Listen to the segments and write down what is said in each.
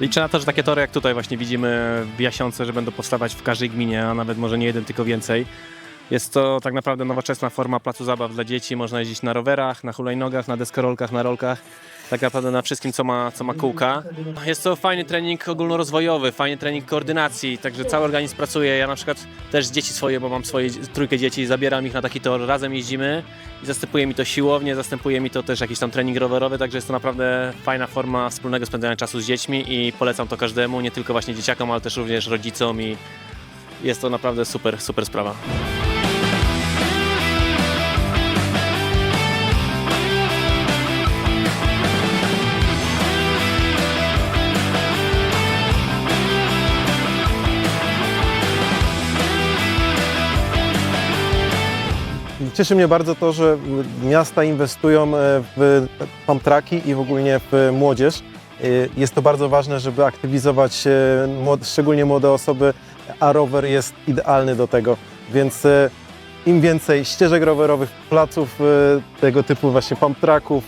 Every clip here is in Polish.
Liczę na to, że takie tory jak tutaj właśnie widzimy w Jasionce, że będą powstawać w każdej gminie, a nawet może nie jeden, tylko więcej. Jest to tak naprawdę nowoczesna forma placu zabaw dla dzieci. Można jeździć na rowerach, na hulajnogach, na deskorolkach, na rolkach. Tak naprawdę na wszystkim, co ma, co ma kółka. Jest to fajny trening ogólnorozwojowy, fajny trening koordynacji, także cały organizm pracuje. Ja na przykład też dzieci swoje, bo mam swoje trójkę dzieci, zabieram ich na taki tor, razem jeździmy i zastępuje mi to siłownie, zastępuje mi to też jakiś tam trening rowerowy, także jest to naprawdę fajna forma wspólnego spędzania czasu z dziećmi i polecam to każdemu, nie tylko właśnie dzieciakom, ale też również rodzicom i jest to naprawdę super, super sprawa. Cieszy mnie bardzo to, że miasta inwestują e, w pump tracki i w ogóle w młodzież. E, Jest to bardzo ważne, żeby aktywizować e, szczególnie młode osoby, a rower jest idealny do tego. Więc im więcej ścieżek rowerowych, placów tego typu właśnie pump tracków,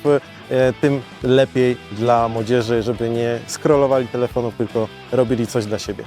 tym lepiej dla młodzieży, żeby nie scrollowali telefonów, tylko robili coś dla siebie.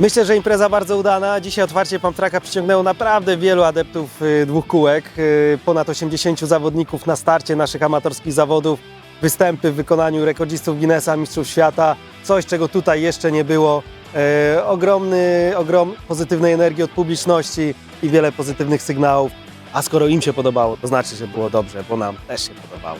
Myślę, że impreza bardzo udana. Dzisiaj otwarcie Pump Tracka przyciągnęło naprawdę wielu adeptów y, dwóch kółek. Y, Ponad 80 zawodników na starcie naszych amatorskich zawodów. Występy w wykonaniu rekordzistów Guinnessa, mistrzów świata. Coś, czego tutaj jeszcze nie było. E, ogromny, ogrom pozytywnej energii od publiczności i wiele pozytywnych sygnałów. A skoro im się podobało, to znaczy, że było dobrze, bo nam też się podobało.